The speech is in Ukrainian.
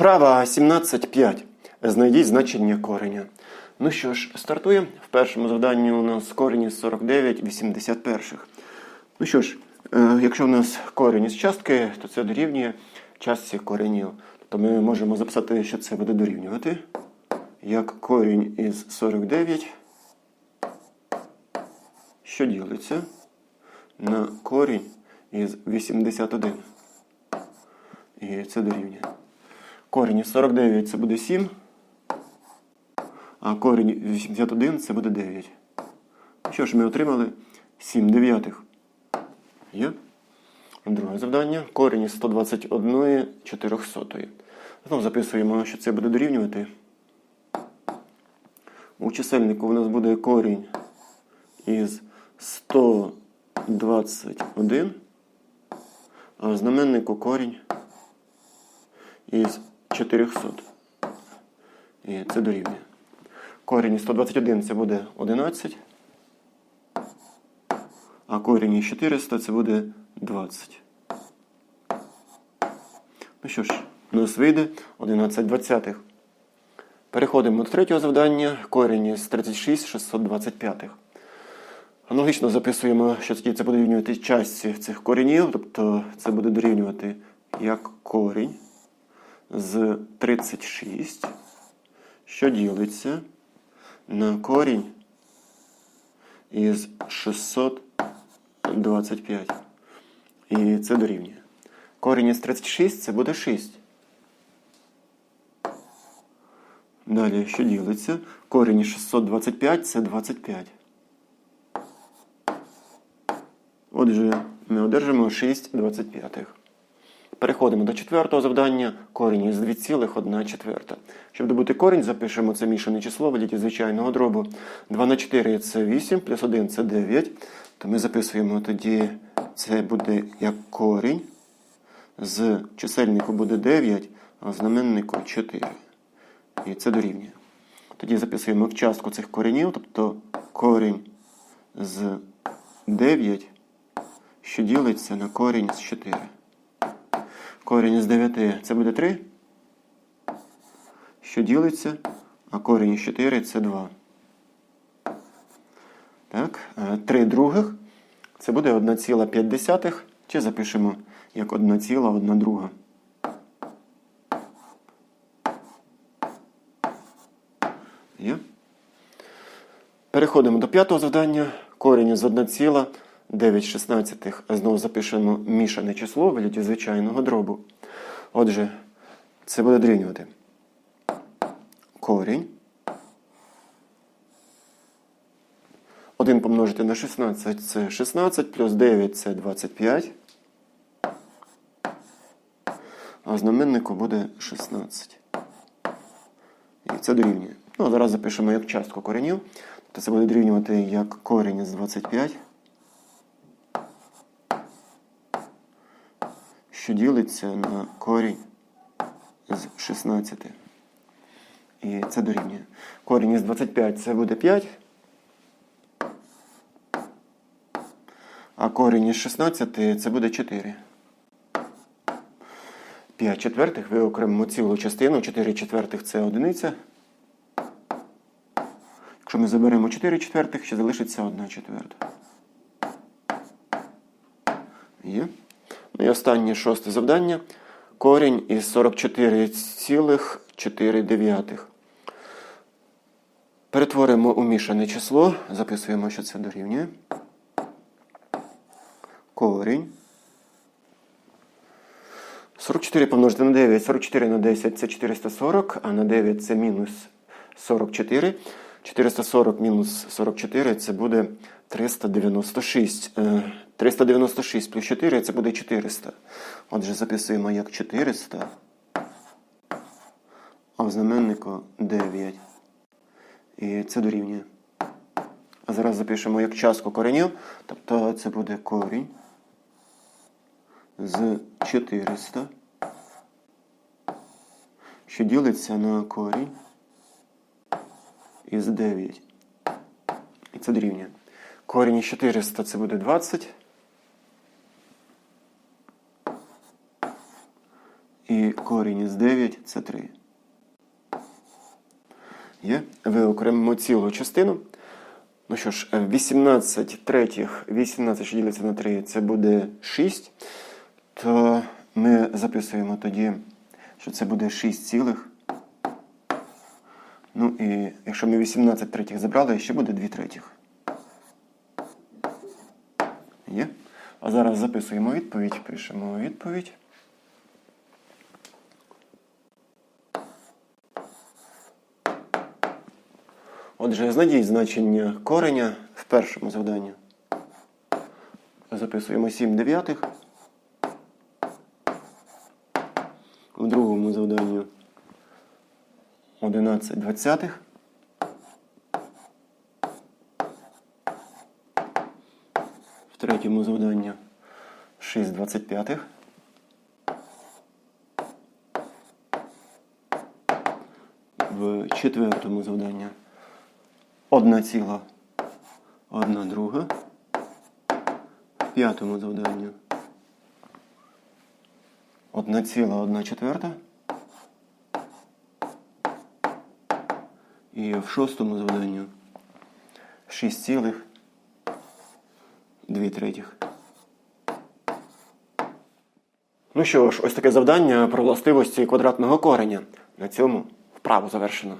Вправа 17.5. Знайдіть значення кореня. Ну що ж, стартуємо. В першому завданні у нас корінь із 49 81. Ну що ж, е, якщо у нас корінь із частки, то це дорівнює частці коренів. Тобто ми можемо записати, що це буде дорівнювати. Як корінь із 49, що ділиться на корінь із 81. І це дорівнює. Корінь із 49 це буде 7, а корінь 81 це буде 9. Що ж, ми отримали 7 дев'ятих. Є? Друге завдання. Корінь із 121 400. Знову записуємо, що це буде дорівнювати. У чисельнику у нас буде корінь із 121, а в знаменнику корінь із 400. І це дорівнює. Корінь 121 це буде 11. А корінь із 400 це буде 20. Ну що ж, у нас вийде 11 двадцятих. Переходимо до третього завдання. Корінь із 36 625. Аналогічно записуємо, що це буде дорівнювати частці цих коренів, тобто це буде дорівнювати як корінь з 36, що ділиться на корінь із 625. І це дорівнює. Корінь із 36 це буде 6. Далі, що ділиться? Корінь із 625 це 25. Отже, ми одержимо 6 25. Переходимо до четвертого завдання. Корінь із 2,1 четверта. Щоб добути корінь, запишемо це мішане число в вигляді звичайного дробу. 2 на 4 це 8, плюс 1 це 9. То ми записуємо тоді, це буде як корінь. З чисельнику буде 9, а в знаменнику 4. І це дорівнює. Тоді записуємо як частку цих коренів, тобто корінь з 9, що ділиться на корінь з 4. Корінь із 9 це буде 3. Що ділиться? А корінь із 4 це 2. Так, е, 3 других. Це буде 1,5. Чи запишемо як 1,1 друга. Є. Переходимо до п'ятого завдання. Корінь з 1,1. 9 шістнадцятих, знову запишемо мішане число в вигляді звичайного дробу. Отже, це буде дорівнювати корінь. 1 помножити на 16 це 16, плюс 9 це 25. А знаменнику буде 16. І це дорівнює. Ну, а зараз запишемо як частку коренів. Тобто це буде дорівнювати як корінь з 25. Що ділиться на корінь з 16. І це дорівнює. Корінь із 25 це буде 5. А корінь із 16 це буде 4. 5 четвертих виокремимо цілу частину. 4 четвертих це одиниця. Якщо ми заберемо 4 четвертих, ще залишиться 1 четверта. Є. Ну і останнє шосте завдання. Корінь із 44,4. Перетворимо у мішане число. Записуємо, що це дорівнює. Корінь. 44 помножити на 9. 44 на 10 це 440, а на 9 це мінус 44. 440 мінус 44 це буде 396. Е, 396 плюс 4 це буде 400. Отже, записуємо як 400, а в знаменнику 9. І це дорівнює. А зараз запишемо як частку коренів. Тобто це буде корінь з 400, що ділиться на корінь із 9. І це дорівнює. Корінь із 400 це буде 20. І корінь із 9 це 3. Є. Виокремимо цілу частину. Ну що ж, е, 18 третіх, 18, що ділиться на 3, це буде 6. То ми записуємо тоді, що це буде 6 цілих. Ну і якщо ми 18 третіх забрали, ще буде 2 третіх. Є. А зараз записуємо відповідь, пишемо відповідь. Отже, знайдіть значення кореня в першому завданні. Записуємо 7 дев'ятих. В другому завданні 11 двадцятих. В третьому завданні 6 25. В четвертому завданні 1 ціла 1 друга. В п'ятому завданні 1 ціла 1 четверта. І в шостому завданні 6 цілих 2 третіх. Ну що ж, ось таке завдання про властивості квадратного кореня. На цьому вправу завершено.